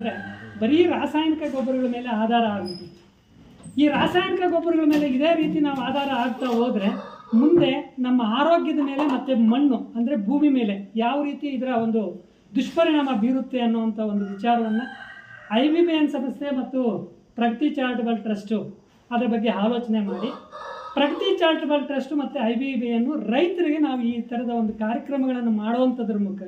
ಅಂದ್ರೆ ಬರೀ ರಾಸಾಯನಿಕ ಗೊಬ್ಬರಗಳ ಮೇಲೆ ಆಧಾರ ಆಗುತ್ತೆ ಈ ರಾಸಾಯನಿಕ ಗೊಬ್ಬರಗಳ ಮೇಲೆ ಇದೇ ರೀತಿ ನಾವು ಆಧಾರ ಆಗ್ತಾ ಹೋದ್ರೆ ಮುಂದೆ ನಮ್ಮ ಆರೋಗ್ಯದ ಮೇಲೆ ಮತ್ತೆ ಮಣ್ಣು, ಅಂದರೆ ಭೂಮಿ ಮೇಲೆ ಯಾವ ರೀತಿ ಇದರ ಒಂದು ದುಷ್ಪರಿಣಾಮ ಬೀರುತ್ತೆ ಅನ್ನುವಂಥ ಒಂದು ವಿಚಾರವನ್ನು ಐ ವಿ ಬಿ ಎನ್ ಸಂಸ್ಥೆ ಮತ್ತು ಪ್ರಗತಿ ಚಾರಿಟಬಲ್ ಟ್ರಸ್ಟು ಅದರ ಬಗ್ಗೆ ಆಲೋಚನೆ ಮಾಡಿ. ಪ್ರಗತಿ ಚಾರಿಟಬಲ್ ಟ್ರಸ್ಟ್ ಮತ್ತು ಐ ಬಿ ರೈತರಿಗೆ ನಾವು ಈ ಥರದ ಒಂದು ಕಾರ್ಯಕ್ರಮಗಳನ್ನು ಮಾಡುವಂಥದ್ರ ಮೂಲಕ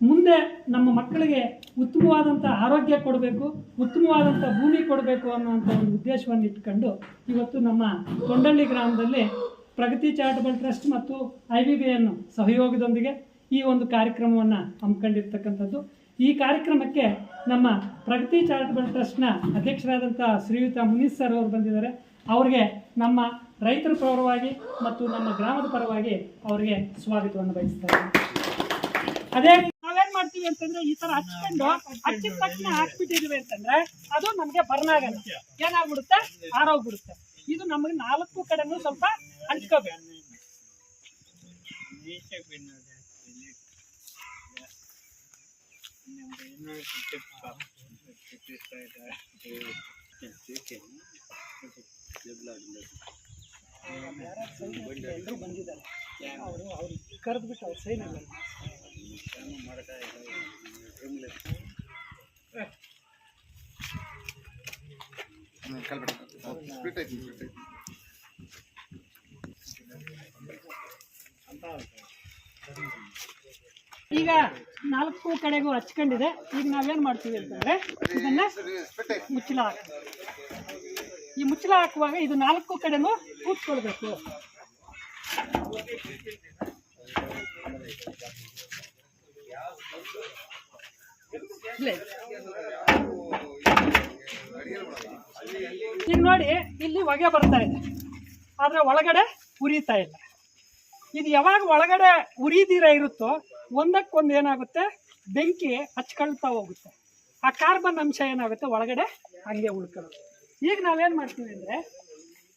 ಮುಂದೆ ನಮ್ಮ ಮಕ್ಕಳಿಗೆ ಉತ್ತಮವಾದಂಥ ಆರೋಗ್ಯ ಕೊಡಬೇಕು ಉತ್ತಮವಾದಂಥ ಭೂಮಿ ಕೊಡಬೇಕು ಅನ್ನುವಂಥ ಒಂದು ಉದ್ದೇಶವನ್ನು ಇಟ್ಕೊಂಡು ಇವತ್ತು ನಮ್ಮ ಕೊಂಡಳ್ಳಿ ಗ್ರಾಮದಲ್ಲಿ ಪ್ರಗತಿ ಚಾರಿಟಬಲ್ ಟ್ರಸ್ಟ್ ಮತ್ತು ಐ ಬಿ ಬಿ ಅನ್ನು ಸಹಯೋಗದೊಂದಿಗೆ ಈ ಒಂದು ಕಾರ್ಯಕ್ರಮವನ್ನು ಹಮ್ಮಿಕೊಂಡಿರ್ತಕ್ಕಂಥದ್ದು. ಈ ಕಾರ್ಯಕ್ರಮಕ್ಕೆ ನಮ್ಮ ಪ್ರಗತಿ ಚಾರಿಟಬಲ್ ಟ್ರಸ್ಟ್ನ ಅಧ್ಯಕ್ಷರಾದಂಥ ಶ್ರೀಯುತ ಮುನೀಸ್ ಸರ್ ಅವರು ಬಂದಿದ್ದಾರೆ. ಅವರಿಗೆ ನಮ್ಮ ರೈತರ ಪರವಾಗಿ ಮತ್ತು ನಮ್ಮ ಗ್ರಾಮದ ಪರವಾಗಿ ಅವರಿಗೆ ಸ್ವಾಗತವನ್ನು ಬಯಸ್ತಾರೆ ಅದೇ ಮಾಡ್ತೀವಿ ಅಂತಂದ್ರೆ ಈ ತರ ಹಚ್ಕೊಂಡು ಹಚ್ಚಿದ ತಕ್ಷಣ ಹಾಕ್ಬಿಟ್ಟಿದೀವಿ ಅಂತಂದ್ರೆ ಅದು ನಮ್ಗೆ ಬರ್ನ್ ಆಗಲ್ಲ ಏನಾಗ್ಬಿಡುತ್ತೆ? ಆರೋಗ್ಬಿಡುತ್ತೆ ಇದು ನಮಗೆ ನಾಲ್ಕು ಕಡೆನೂ ಸ್ವಲ್ಪ ಹಂಚ್ಕೋಬೇಕು. ಎಲ್ಲರೂ ಬಂದಿದ್ದಾರೆ. ಅವರು ಅವ್ರಿಗೆ ಕರೆದ್ಬಿಟ್ಟು ಅವ್ರು ಸೈನ್ ಇಲ್ಲ ಈಗ ನಾಲ್ಕು ಕಡೆಗೂ ಹಚ್ಕೊಂಡಿದೆ. ಈಗ ನಾವೇನ್ ಮಾಡ್ತೀವಿ ಅಂತಂದ್ರೆ ಇದನ್ನ ಮುಚ್ಚಳ ಈ ಮುಚ್ಚಳ ಹಾಕುವಾಗ ಇದು ನಾಲ್ಕು ಕಡೆನೂ ಕೂತ್ಕೊಳ್ಬೇಕು ಇಲ್ಲೇ. ಈಗ ನೋಡಿ ಇಲ್ಲಿ ಹೊಗೆ ಬರ್ತಾ ಇದೆ. ಆದರೆ ಒಳಗಡೆ ಉರಿತಾ ಇಲ್ಲ. ಇದು ಯಾವಾಗ ಒಳಗಡೆ ಉರಿದಿರ ಇರುತ್ತೋ ಒಂದಕ್ಕೊಂದು ಏನಾಗುತ್ತೆ? ಬೆಂಕಿ ಹಚ್ಕೊಳ್ತಾ ಹೋಗುತ್ತೆ. ಆ ಕಾರ್ಬನ್ ಅಂಶ ಏನಾಗುತ್ತೆ? ಒಳಗಡೆ ಹಂಗೆ ಉಳ್ಕೊಳ್ಳೋದು ಈಗ ನಾವೇನು ಮಾಡ್ತೀವಿ ಅಂದರೆ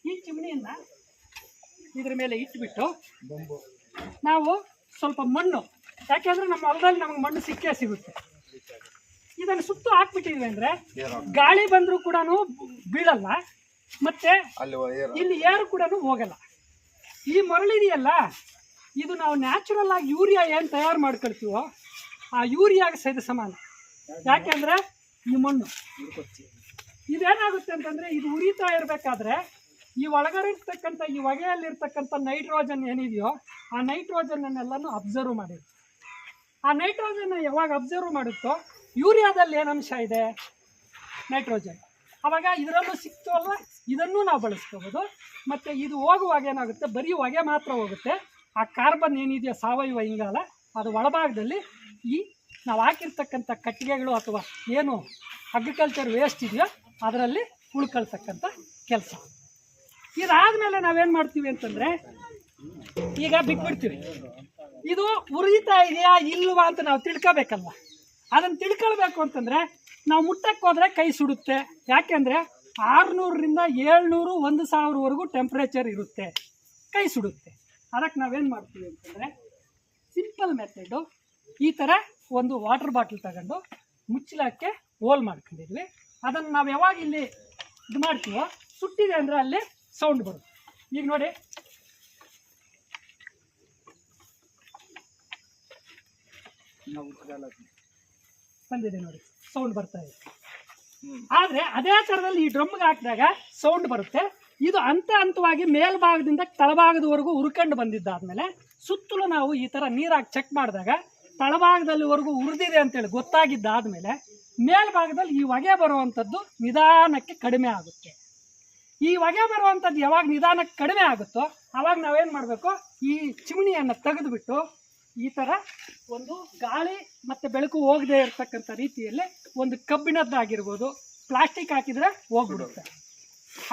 ಈ ಚಿಮಣಿಯನ್ನ ಇದ್ರ ಮೇಲೆ ಇಟ್ಬಿಟ್ಟು ನಾವು ಸ್ವಲ್ಪ ಮಣ್ಣು ಯಾಕೆಂದ್ರೆ ನಮ್ಮ ಹೊಲದಲ್ಲಿ ನಮಗೆ ಮಣ್ಣು ಸಿಕ್ಕೇ ಸಿಗುತ್ತೆ. ಇದನ್ನು ಸುತ್ತು ಹಾಕ್ಬಿಟ್ಟಿದ್ವಿ ಅಂದರೆ ಗಾಳಿ ಬಂದರೂ ಕೂಡ ಬೀಳಲ್ಲ. ಮತ್ತೆ ಇಲ್ಲಿ ಯಾರು ಕೂಡ ಹೋಗಲ್ಲ. ಈ ಮರಳಿದೆಯಲ್ಲ ಇದು ನಾವು ನ್ಯಾಚುರಲ್ ಆಗಿ ಯೂರಿಯಾ ಏನು ತಯಾರು ಮಾಡ್ಕೊಳ್ತೀವೋ ಆ ಯೂರಿಯಾಗ ಸಹಿತ ಸಮಾನ. ಯಾಕೆಂದ್ರೆ ಈ ಮಣ್ಣು. ಇದೇನಾಗುತ್ತೆ ಅಂತಂದ್ರೆ ಇದು ಉರಿತಾ ಇರಬೇಕಾದ್ರೆ ಈ ಒಳಗಡೆ ಇರ್ತಕ್ಕಂಥ ಈ ಹೊಗೆಯಲ್ಲಿರ್ತಕ್ಕಂಥ ನೈಟ್ರೋಜನ್ ಏನಿದೆಯೋ ಆ ನೈಟ್ರೋಜನನ್ನೆಲ್ಲನೂ ಅಬ್ಸರ್ವ್ ಮಾಡಿದ್ರು. ಆ ನೈಟ್ರೋಜನ್ ಯಾವಾಗ ಅಬ್ಸರ್ವ್ ಮಾಡುತ್ತೋ ಯೂರಿಯಾದಲ್ಲಿ ಏನು ಅಂಶ ಇದೆ? ನೈಟ್ರೋಜನ್ ಅವಾಗ ಇದರಲ್ಲೂ ಸಿಕ್ತು ಅಲ್ವಾ? ಇದನ್ನೂ ನಾವು ಬಳಸ್ಕೋಬೋದು. ಮತ್ತು ಇದು ಹೋಗುವಾಗ ಏನಾಗುತ್ತೆ? ಬರೀ ಹೊಗೆ ಮಾತ್ರ ಹೋಗುತ್ತೆ. ಆ ಕಾರ್ಬನ್ ಏನಿದೆಯೋ ಸಾವಯವ ಇಂಗಾಲ, ಅದು ಒಳಭಾಗದಲ್ಲಿ ಈ ನಾವು ಹಾಕಿರ್ತಕ್ಕಂಥ ಕಟ್ಟಿಗೆಗಳು ಅಥವಾ ಏನು ಅಗ್ರಿಕಲ್ಚರ್ ವೇಸ್ಟ್ ಇದೆಯೋ ಅದರಲ್ಲಿ ಉಳ್ಕೊಳ್ತಕ್ಕಂಥ ಕೆಲಸ. ಇದಾದಮೇಲೆ ನಾವೇನು ಮಾಡ್ತೀವಿ ಅಂತಂದರೆ, ಈಗ ಬಿಟ್ಬಿಡ್ತೀವಿ. ಇದು ಉರಿತಾ ಇದೆಯಾ ಇಲ್ವಾ ಅಂತ ನಾವು ತಿಳ್ಕೊಬೇಕಲ್ವ? ಅದನ್ನು ತಿಳ್ಕೊಳ್ಬೇಕು ಅಂತಂದರೆ, ನಾವು ಮುಟ್ಟಕ್ಕೆ ಹೋದರೆ ಕೈ ಸುಡುತ್ತೆ. ಯಾಕೆಂದರೆ ಆರುನೂರರಿಂದ ಏಳ್ನೂರು ಒಂದು ಸಾವಿರವರೆಗೂ ಟೆಂಪ್ರೇಚರ್ ಇರುತ್ತೆ. ಕೈ ಸುಡುತ್ತೆ. ಅದಕ್ಕೆ ನಾವೇನು ಮಾಡ್ತೀವಿ ಅಂತಂದರೆ ಸಿಂಪಲ್ ಮೆಥಡು ಈ ಥರ ಒಂದು ವಾಟರ್ ಬಾಟಲ್ ತಗೊಂಡು ಮುಚ್ಚಲಕ್ಕೆ ಹೋಲ್ ಮಾಡ್ಕೊಂಡಿದ್ವಿ. ಅದನ್ನು ನಾವು ಯಾವಾಗ ಇಲ್ಲಿ ಇದು ಮಾಡ್ತೀವೋ ಸುಟ್ಟಿದೆ ಅಂದರೆ ಅಲ್ಲಿ ಸೌಂಡ್ ಬರುತ್ತೆ. ಈಗ ನೋಡಿ. ಬಂದಿದೆ ನೋಡಿ. ಸೌಂಡ್ ಬರ್ತಾ ಇದೆ. ಆದರೆ ಅದೇ ಥರದಲ್ಲಿ ಈ ಡ್ರಮ್ಗೆ ಹಾಕಿದಾಗ ಸೌಂಡ್ ಬರುತ್ತೆ. ಇದು ಹಂತ ಹಂತವಾಗಿ ಮೇಲ್ಭಾಗದಿಂದ ತಳಭಾಗದವರೆಗೂ ಉರ್ಕೊಂಡು ಬಂದಿದ್ದಾದ್ಮೇಲೆ ಸುತ್ತಲೂ ನಾವು ಈ ಥರ ನೀರಾಗಿ ಚೆಕ್ ಮಾಡಿದಾಗ ತಳಭಾಗದಲ್ಲಿವರೆಗೂ ಉರಿದಿದೆ ಅಂತೇಳಿ ಗೊತ್ತಾಗಿದ್ದಾದ್ಮೇಲೆ ಮೇಲ್ಭಾಗದಲ್ಲಿ ಈ ಹೊಗೆ ಬರುವಂಥದ್ದು ನಿಧಾನಕ್ಕೆ ಕಡಿಮೆ ಆಗುತ್ತೆ. ಈ ಹೊಗೆ ಬರುವಂಥದ್ದು ಯಾವಾಗ ನಿಧಾನಕ್ಕೆ ಕಡಿಮೆ ಆಗುತ್ತೋ ಆವಾಗ ನಾವೇನು ಮಾಡಬೇಕು? ಈ ಚಿಮಣಿಯನ್ನು ತೆಗೆದುಬಿಟ್ಟು ಈ ಥರ ಒಂದು ಗಾಳಿ ಮತ್ತು ಬೆಳಕು ಹೋಗದೆ ಇರತಕ್ಕಂಥ ರೀತಿಯಲ್ಲಿ ಒಂದು ಕಬ್ಬಿಣದ್ದಾಗಿರ್ಬೋದು ಪ್ಲಾಸ್ಟಿಕ್ ಹಾಕಿದರೆ ಹೋಗ್ಬಿಡುತ್ತೆ.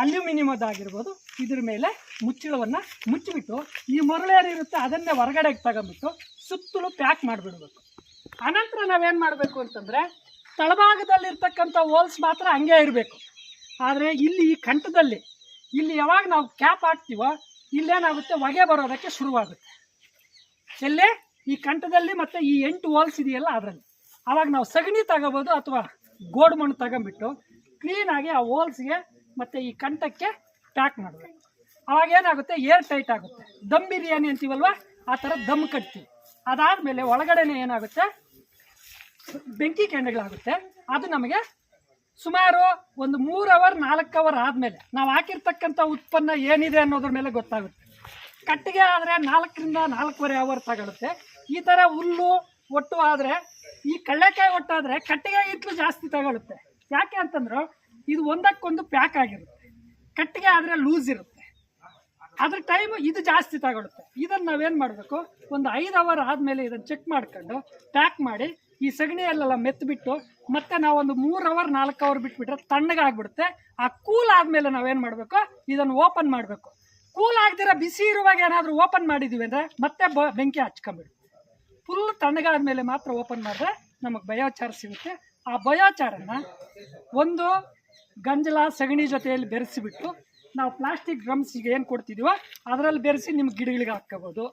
ಅಲ್ಯೂಮಿನಿಯಮದ್ದಾಗಿರ್ಬೋದು. ಇದ್ರ ಮೇಲೆ ಮುಚ್ಚಳವನ್ನು ಮುಚ್ಚಿಬಿಟ್ಟು ಈ ಮರಳೇನಿರುತ್ತೆ ಅದನ್ನೇ ಹೊರಗಡೆಗೆ ತಗೊಂಬಿಟ್ಟು ಸುತ್ತಲೂ ಪ್ಯಾಕ್ ಮಾಡಿಬಿಡ್ಬೇಕು. ಅನಂತರ ನಾವೇನು ಮಾಡಬೇಕು ಅಂತಂದರೆ ತಳಭಾಗದಲ್ಲಿರ್ತಕ್ಕಂಥ ಹೋಲ್ಸ್ ಮಾತ್ರ ಹಂಗೆ ಇರಬೇಕು. ಆದರೆ ಇಲ್ಲಿ ಈ ಕಂಠದಲ್ಲಿ ಇಲ್ಲಿ ಯಾವಾಗ ನಾವು ಕ್ಯಾಪ್ ಹಾಕ್ತೀವೋ ಇಲ್ಲೇನಾಗುತ್ತೆ ಹೊಗೆ ಬರೋದಕ್ಕೆ ಶುರುವಾಗುತ್ತೆ. ಎಲ್ಲೇ? ಈ ಕಂಠದಲ್ಲಿ ಮತ್ತು ಈ ಎಂಟು ವಾಲ್ಸ್ ಇದೆಯಲ್ಲ ಅದರಲ್ಲಿ. ಆವಾಗ ನಾವು ಸಗಣಿ ತಗೋಬೋದು ಅಥವಾ ಗೋಡ್ ಮಣ್ಣು ತಗೊಂಬಿಟ್ಟು ಕ್ಲೀನಾಗಿ ಆ ವಾಲ್ಸ್ಗೆ ಮತ್ತು ಈ ಕಂಠಕ್ಕೆ ಪ್ಯಾಕ್ ಮಾಡಬೇಕು ಅವಾಗ ಏನಾಗುತ್ತೆ? ಏರ್ ಟೈಟ್ ಆಗುತ್ತೆ. ದಮ್ ಬಿರಿಯಾನಿ ಅಂತೀವಲ್ವ? ಆ ಥರ ದಮ್ ಕಟ್ತೀವಿ. ಅದಾದಮೇಲೆ ಒಳಗಡೆನೇ ಏನಾಗುತ್ತೆ? ಬೆಂಕಿ ಕೆಂಡಗಳಾಗುತ್ತೆ. ಅದು ನಮಗೆ ಸುಮಾರು ಒಂದು ಮೂರು ಅವರ್ ನಾಲ್ಕು ಅವರ್ ಆದಮೇಲೆ ನಾವು ಹಾಕಿರ್ತಕ್ಕಂಥ ಉತ್ಪನ್ನ ಏನಿದೆ ಅನ್ನೋದ್ರ ಮೇಲೆ ಗೊತ್ತಾಗುತ್ತೆ. ಕಟ್ಟಿಗೆ ಆದರೆ ನಾಲ್ಕರಿಂದ ನಾಲ್ಕೂವರೆ ಅವರ್ ತಗೊಳುತ್ತೆ. ಈ ಥರ ಹುಲ್ಲು ಒಟ್ಟು ಆದರೆ, ಈ ಕಳ್ಳೆಕಾಯಿ ಒಟ್ಟಾದರೆ ಕಟ್ಟಿಗೆ ಇಟ್ಲು ಜಾಸ್ತಿ ತಗೊಳುತ್ತೆ. ಯಾಕೆ ಅಂತಂದ್ರೆ ಇದು ಒಂದಕ್ಕೊಂದು ಪ್ಯಾಕ್ ಆಗಿರುತ್ತೆ. ಕಟ್ಟಿಗೆ ಆದರೆ ಲೂಸ್ ಇರುತ್ತೆ. ಅದ್ರ ಟೈಮ್ ಇದು ಜಾಸ್ತಿ ತಗೊಳುತ್ತೆ. ಇದನ್ನು ನಾವೇನು ಮಾಡಬೇಕು? ಒಂದು ಐದು ಅವರ್ ಆದಮೇಲೆ ಇದನ್ನು ಚೆಕ್ ಮಾಡ್ಕೊಂಡು ಪ್ಯಾಕ್ ಮಾಡಿ ಈ ಸಗಣಿಯಲ್ಲೆಲ್ಲ ಮೆತ್ತಬಿಟ್ಟು ಮತ್ತೆ ನಾವೊಂದು ಮೂರು ಅವರ್ ನಾಲ್ಕು ಅವರ್ ಬಿಟ್ಬಿಟ್ರೆ ತಣ್ಣಗಾಗ್ಬಿಡುತ್ತೆ ಆ ಕೂಲ್ ಆದಮೇಲೆ ನಾವೇನು ಮಾಡಬೇಕು? ಇದನ್ನು ಓಪನ್ ಮಾಡಬೇಕು. ಕೂಲ್ ಆಗ್ದಿರ ಬಿಸಿ ಇರುವಾಗ ಏನಾದರೂ ಓಪನ್ ಮಾಡಿದ್ದೀವಿ ಅಂದರೆ ಮತ್ತೆ ಬೆಂಕಿ ಹಚ್ಕೊಂಬಿಡು ಫುಲ್ ತಣ್ಣಗಾದ ಮೇಲೆ ಮಾತ್ರ ಓಪನ್ ಮಾಡಿದ್ರೆ ನಮಗೆ ಬಯೋಚಾರ ಸಿಗುತ್ತೆ. ಆ ಬಯೋಚಾರನ ಒಂದು ಗಂಜಲ ಸಗಣಿ ಜೊತೆಯಲ್ಲಿ ಬೆರೆಸಿಬಿಟ್ಟು ನಾವು ಪ್ಲಾಸ್ಟಿಕ್ ಡ್ರಮ್ಸಿಗೆ ಏನು ಕೊಡ್ತಿದ್ದೀವೋ ಅದರಲ್ಲಿ ಬೆರೆಸಿ ನಿಮ್ಗೆ ಗಿಡಗಳಿಗೆ ಹಾಕ್ಕೋಬೋದು.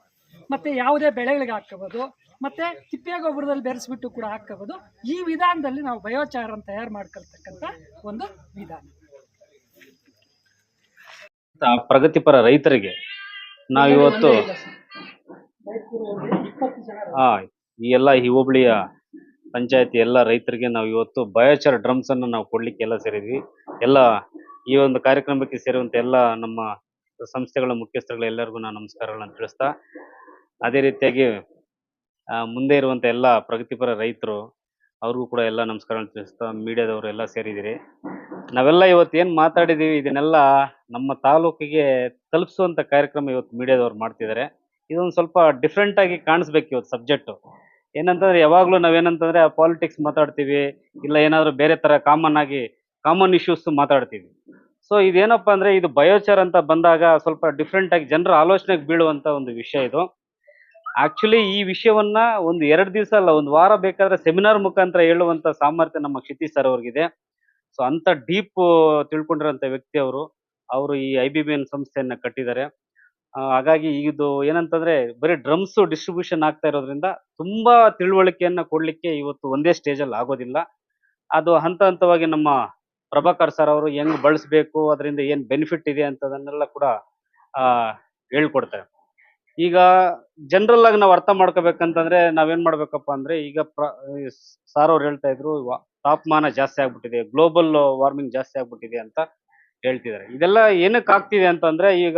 ಮತ್ತು ಯಾವುದೇ ಬೆಳೆಗಳಿಗೆ ಹಾಕ್ಕೋಬೋದು. ಮತ್ತು ತಿಪ್ಪೆ ಗೊಬ್ಬರದಲ್ಲಿ ಬೆರೆಸಿಬಿಟ್ಟು ಕೂಡ ಹಾಕ್ಕೋಬೋದು. ಈ ವಿಧಾನದಲ್ಲಿ ನಾವು ಭಯೋಚಾರನ ತಯಾರು ಮಾಡ್ಕೊಳ್ತಕ್ಕಂಥ ಒಂದು ವಿಧಾನ. ಪ್ರಗತಿಪರ ರೈತರಿಗೆ ನಾವಿವತ್ತು ಆ, ಈ ಎಲ್ಲ ಈ ಹೋಬಳಿಯ ಪಂಚಾಯತಿ ಎಲ್ಲ ರೈತರಿಗೆ ನಾವು ಇವತ್ತು ಬಯೋಚಾರ್ ಡ್ರಮ್ಸ್ ಅನ್ನು ನಾವು ಕೊಡ್ಲಿಕ್ಕೆ ಎಲ್ಲ ಸೇರಿದ್ವಿ. ಎಲ್ಲ ಈ ಒಂದು ಕಾರ್ಯಕ್ರಮಕ್ಕೆ ಸೇರುವಂತ ಎಲ್ಲ ನಮ್ಮ ಸಂಸ್ಥೆಗಳ ಮುಖ್ಯಸ್ಥರುಗಳ ಎಲ್ಲರಿಗೂ ನಾನು ನಮಸ್ಕಾರಗಳನ್ನು ತಿಳಿಸ್ತಾ, ಅದೇ ರೀತಿಯಾಗಿ ಮುಂದೆ ಇರುವಂತ ಎಲ್ಲ ಪ್ರಗತಿಪರ ರೈತರು, ಅವ್ರಿಗೂ ಕೂಡ ಎಲ್ಲ ನಮಸ್ಕಾರಗಳನ್ನು ತಿಳಿಸ್ತಾ, ಮೀಡಿಯಾದವರು ಎಲ್ಲ ಸೇರಿದಿರಿ ನಾವೆಲ್ಲ ಇವತ್ತು ಏನ್ ಮಾತಾಡಿದೀವಿ, ಇದನ್ನೆಲ್ಲ ನಮ್ಮ ತಾಲೂಕಿಗೆ ತಲುಪಿಸುವಂತ ಕಾರ್ಯಕ್ರಮ ಇವತ್ತು ಮೀಡಿಯಾದವ್ರು ಮಾಡ್ತಿದ್ದಾರೆ. ಇದೊಂದು ಸ್ವಲ್ಪ ಡಿಫ್ರೆಂಟ್ ಆಗಿ ಕಾಣಿಸ್ಬೇಕು ಇವತ್ತು ಸಬ್ಜೆಕ್ಟ್ ಏನಂತಂದ್ರೆ ಯಾವಾಗ್ಲೂ ನಾವೇನಂತಂದ್ರೆ ಪಾಲಿಟಿಕ್ಸ್ ಮಾತಾಡ್ತೀವಿ, ಇಲ್ಲ ಏನಾದ್ರು ಬೇರೆ ತರ ಕಾಮನ್ ಆಗಿ ಕಾಮನ್ ಇಶ್ಯೂಸ್ ಮಾತಾಡ್ತೀವಿ. ಸೊ ಇದೇನಪ್ಪ ಅಂದ್ರೆ ಇದು ಬಯೋಚಾರ್ ಅಂತ ಬಂದಾಗ ಸ್ವಲ್ಪ ಡಿಫ್ರೆಂಟ್ ಆಗಿ ಜನರ ಆಲೋಚನೆಗೆ ಬೀಳುವಂತ ಒಂದು ವಿಷಯ ಇದು. ಆಕ್ಚುಲಿ ಈ ವಿಷಯವನ್ನ ಒಂದು ಎರಡು ದಿವಸ ಅಲ್ಲ, ಒಂದು ವಾರ ಬೇಕಾದ್ರೆ ಸೆಮಿನಾರ್ ಮುಖಾಂತರ ಹೇಳುವಂತ ಸಾಮರ್ಥ್ಯ ನಮ್ಮ ಕ್ಷಿತಿ ಸರ್ ಅವ್ರಿಗಿದೆ. ಸೊ ಅಂತ ಡೀಪ್ ತಿಳ್ಕೊಂಡಿರೋಂಥ ವ್ಯಕ್ತಿ ಅವರು ಅವರು ಈ ಐ ಬಿ ಬಿ ಎನ್ ಸಂಸ್ಥೆಯನ್ನ ಕಟ್ಟಿದ್ದಾರೆ. ಹಾಗಾಗಿ ಇದು ಏನಂತಂದ್ರೆ ಬರೀ ಡ್ರಮ್ಸ್ ಡಿಸ್ಟ್ರಿಬ್ಯೂಷನ್ ಆಗ್ತಾ ಇರೋದ್ರಿಂದ ತುಂಬಾ ತಿಳುವಳಿಕೆಯನ್ನ ಕೊಡ್ಲಿಕ್ಕೆ ಇವತ್ತು ಒಂದೇ ಸ್ಟೇಜ್ ಅಲ್ಲಿ ಆಗೋದಿಲ್ಲ. ಅದು ಹಂತ ಹಂತವಾಗಿ ನಮ್ಮ ಪ್ರಭಾಕರ್ ಸರ್ ಅವರು ಹೆಂಗ್ ಬಳಸಬೇಕು, ಅದರಿಂದ ಏನ್ ಬೆನಿಫಿಟ್ ಇದೆ ಅಂತದನ್ನೆಲ್ಲ ಕೂಡ, ಆ, ಹೇಳ್ಕೊಡ್ತಾರೆ. ಈಗ ಜನರಲ್ ಆಗಿ ನಾವು ಅರ್ಥ ಮಾಡ್ಕೋಬೇಕಂತಂದ್ರೆ ನಾವೇನ್ ಮಾಡ್ಬೇಕಪ್ಪ ಅಂದ್ರೆ ಈಗ ಸಾರ್ ಅವ್ರು ಹೇಳ್ತಾ ಇದ್ರು ತಾಪಮಾನ ಜಾಸ್ತಿ ಆಗ್ಬಿಟ್ಟಿದೆ ಗ್ಲೋಬಲ್ ವಾರ್ಮಿಂಗ್ ಜಾಸ್ತಿ ಆಗ್ಬಿಟ್ಟಿದೆ ಅಂತ ಹೇಳ್ತಿದ್ದಾರೆ. ಇದೆಲ್ಲ ಏನಕ್ಕೆ ಆಗ್ತಿದೆ ಅಂತಂದ್ರೆ ಈಗ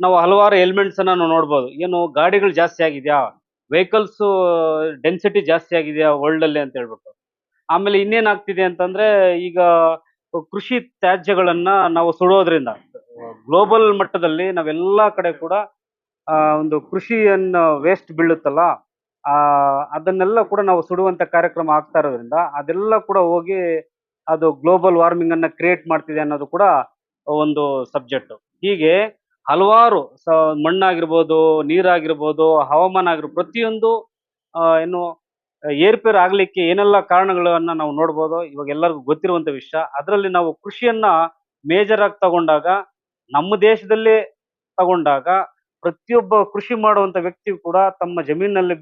ನಾವು ಹಲವಾರು ಎಲಿಮೆಂಟ್ಸ್ ಅನ್ನ ನಾವು ನೋಡ್ಬೋದು. ಏನು ಗಾಡಿಗಳು ಜಾಸ್ತಿ ಆಗಿದೆಯಾ? ವೆಹಿಕಲ್ಸ್ ಡೆನ್ಸಿಟಿ ಜಾಸ್ತಿ ಆಗಿದೆಯಾ ವರ್ಲ್ಡ್ ಅಲ್ಲಿ ಅಂತ ಹೇಳ್ಬಿಟ್ಟು. ಆಮೇಲೆ ಇನ್ನೇನ್ ಆಗ್ತಿದೆ ಅಂತಂದ್ರೆ ಈಗ ಕೃಷಿ ತ್ಯಾಜ್ಯಗಳನ್ನ ನಾವು ಸುಡೋದ್ರಿಂದ ಗ್ಲೋಬಲ್ ಮಟ್ಟದಲ್ಲಿ ನಾವೆಲ್ಲಾ ಕಡೆ ಕೂಡ ಒಂದು ಕೃಷಿಯನ್ನ ವೇಸ್ಟ್ ಬೀಳುತ್ತಲ್ಲ, ಆ, ಅದನ್ನೆಲ್ಲ ಕೂಡ ನಾವು ಸುಡುವಂತ ಕಾರ್ಯಕ್ರಮ ಆಗ್ತಾ ಇರೋದ್ರಿಂದ ಅದೆಲ್ಲ ಕೂಡ ಹೋಗಿ ಅದು ಗ್ಲೋಬಲ್ ವಾರ್ಮಿಂಗ್ ಅನ್ನ ಕ್ರಿಯೇಟ್ ಮಾಡ್ತಿದೆ ಅನ್ನೋದು ಕೂಡ ಒಂದು ಸಬ್ಜೆಕ್ಟ್ ಹೀಗೆ ಹಲವಾರು ಸ, ಮಣ್ಣಾಗಿರ್ಬೋದು, ನೀರಾಗಿರ್ಬೋದು, ಹವಾಮಾನ ಆಗಿರ್ಬೋದು, ಪ್ರತಿಯೊಂದು ಏನು, ಏರ್ಪೇರ್ ಆಗ್ಲಿಕ್ಕೆ ಏನೆಲ್ಲ ಕಾರಣಗಳನ್ನ ನಾವು ನೋಡ್ಬೋದು, ಇವಾಗ ಎಲ್ಲರಿಗೂ ಗೊತ್ತಿರುವಂತ ವಿಷಯ. ಅದರಲ್ಲಿ ನಾವು ಕೃಷಿಯನ್ನ ಮೇಜರ್ ಆಗಿ ತಗೊಂಡಾಗ, ನಮ್ಮ ದೇಶದಲ್ಲಿ ತಗೊಂಡಾಗ, ಪ್ರತಿಯೊಬ್ಬ ಕೃಷಿ ಮಾಡುವಂತ ವ್ಯಕ್ತಿ ಕೂಡ ತಮ್ಮ ಜಮೀನಿನಲ್ಲಿ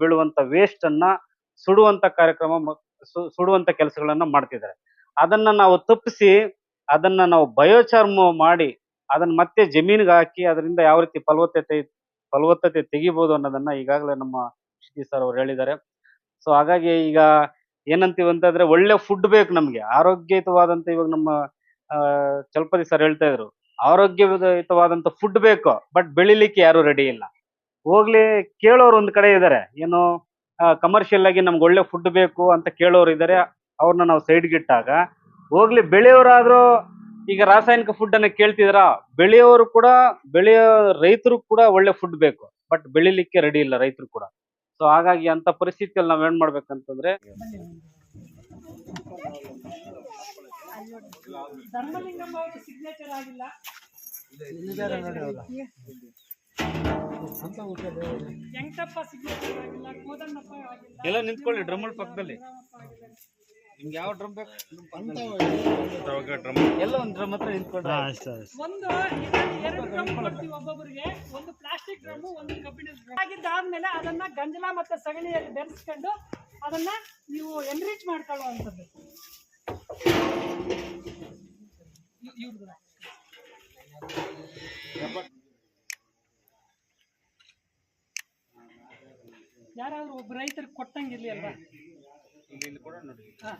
ಬೀಳುವಂತ ವೇಸ್ಟ್ ಅನ್ನ ಸುಡುವಂತ ಕಾರ್ಯಕ್ರಮ ಸುಡುವಂತ ಕೆಲಸಗಳನ್ನ ಮಾಡ್ತಿದ್ದಾರೆ. ಅದನ್ನ ನಾವು ತಪ್ಪಿಸಿ, ಅದನ್ನ ನಾವು ಬಯೋಚಾರ್ಮ್ ಮಾಡಿ ಅದನ್ನ ಮತ್ತೆ ಜಮೀನಿಗೆ ಹಾಕಿ ಅದರಿಂದ ಯಾವ ರೀತಿ ಫಲವತ್ತತೆ ಫಲವತ್ತತೆ ತೆಗಿಬಹುದು ಅನ್ನೋದನ್ನ ಈಗಾಗಲೇ ನಮ್ಮ ಶ್ರೀ ಸರ್ ಅವರು ಹೇಳಿದ್ದಾರೆ. ಸೊ ಹಾಗಾಗಿ ಈಗ ಏನಂತೀವಿ ಅಂತಂದ್ರೆ ಒಳ್ಳೆ ಫುಡ್ ಬೇಕು ನಮ್ಗೆ. ಆರೋಗ್ಯಯುತವಾದಂತ ಇವಾಗ ನಮ್ಮ ಚಲಪತಿ ಸರ್ ಹೇಳ್ತಾ ಇದ್ರು. ಆರೋಗ್ಯಯುತವಾದಂತ ಫುಡ್ ಬೇಕು ಬಟ್ ಬೆಳಿಲಿಕ್ಕೆ ಯಾರು ರೆಡಿ ಇಲ್ಲ. ಹೋಗ್ಲಿ, ಕೇಳೋರು ಒಂದ್ ಕಡೆ ಇದ್ದಾರೆ ಏನು ಕಮರ್ಷಿಯಲ್ ಆಗಿ ನಮ್ಗೆ ಒಳ್ಳೆ ಫುಡ್ ಬೇಕು ಅಂತ ಕೇಳೋರು ಇದ್ದಾರೆ ಅವ್ರನ್ನ ನಾವು ಸೈಡ್ಗಿಟ್ಟಾಗ ಹೋಗ್ಲಿ, ಬೆಳೆಯೋರಾದ್ರೂ ಈಗ ರಾಸಾಯನಿಕ ಫುಡ್ ಅನ್ನ ಕೇಳ್ತಿದ್ರ ಬೆಳೆಯೋರು ಕೂಡ ಬೆಳೆಯೋ ರೈತರು ಕೂಡ ಒಳ್ಳೆ ಫುಡ್ ಬೇಕು. ಬಟ್ ಬೆಳಿಲಿಕ್ಕೆ ರೆಡಿ ಇಲ್ಲ ರೈತರು ಕೂಡ. ಸೊ ಹಾಗಾಗಿ ಅಂತ ಪರಿಸ್ಥಿತಿಯಲ್ಲಿ ನಾವ್ ಏನ್ ಮಾಡ್ಬೇಕಂತಂದ್ರೆ ಧರ್ಮಲಿಂಗಂ ಅವರು ಸಿಗ್ನೇಚರ್ ಆಗಿಲ್ಲ. ವೆಂಕಟಪ್ಪ ಸಿಗ್ನೇಚರ್ ಆಗಿಲ್ಲ ಕೋದಣ್ಣಪ್ಪ ಆಗಿಲ್ಲ. ಎಲ್ಲ ನಿಂತ್ಕೊಳ್ಳಿ ಡ್ರಮ್ಮಲ್ ಪಕ್ಕದಲ್ಲಿ. ನಿಮ್ಗೆ ಯಾವ ಡ್ರಮ್ ಬೇಕು? ಎಲ್ಲ ಒಂದ್ ಡ್ರಮ್ ಹತ್ರ ಅಷ್ಟೇ ಒಂದು ಎರಡು ಡ್ರಮ್ ಕೊಡ್ತೀವಿ ಒಬ್ಬೊಬ್ಬರಿಗೆ ಒಂದು ಪ್ಲಾಸ್ಟಿಕ್ ಡ್ರಮ್ ಒಂದು ಕಬ್ಬಿಣದ ಡ್ರಮ್ ಆಗಿದ್ದಾದ್ಮೇಲೆ ಅದನ್ನ ಗಂಜಲ ಮತ್ತೆ ಸಗಣಿಯಲ್ಲಿ ಬೆರೆಸ್ಕೊಂಡು ಅದನ್ನ ನೀವು ಎನ್ರಿಚ್ ಮಾಡ್ಕೊಳ್ಳುವಂಥದ್ದು. ಇವ್- ಇವ್ರ್ದು. ಯಾರಾದ್ರೂ ಒಬ್ಬ ರೈತರಿಗೆ ಕೊಟ್ಟಂಗಿರ್ಲಿ ಅಲ್ವಾ? ಹಾ.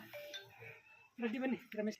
ರೆಡ್ಡಿ ಬನ್ನಿ ರಮೇಶ್.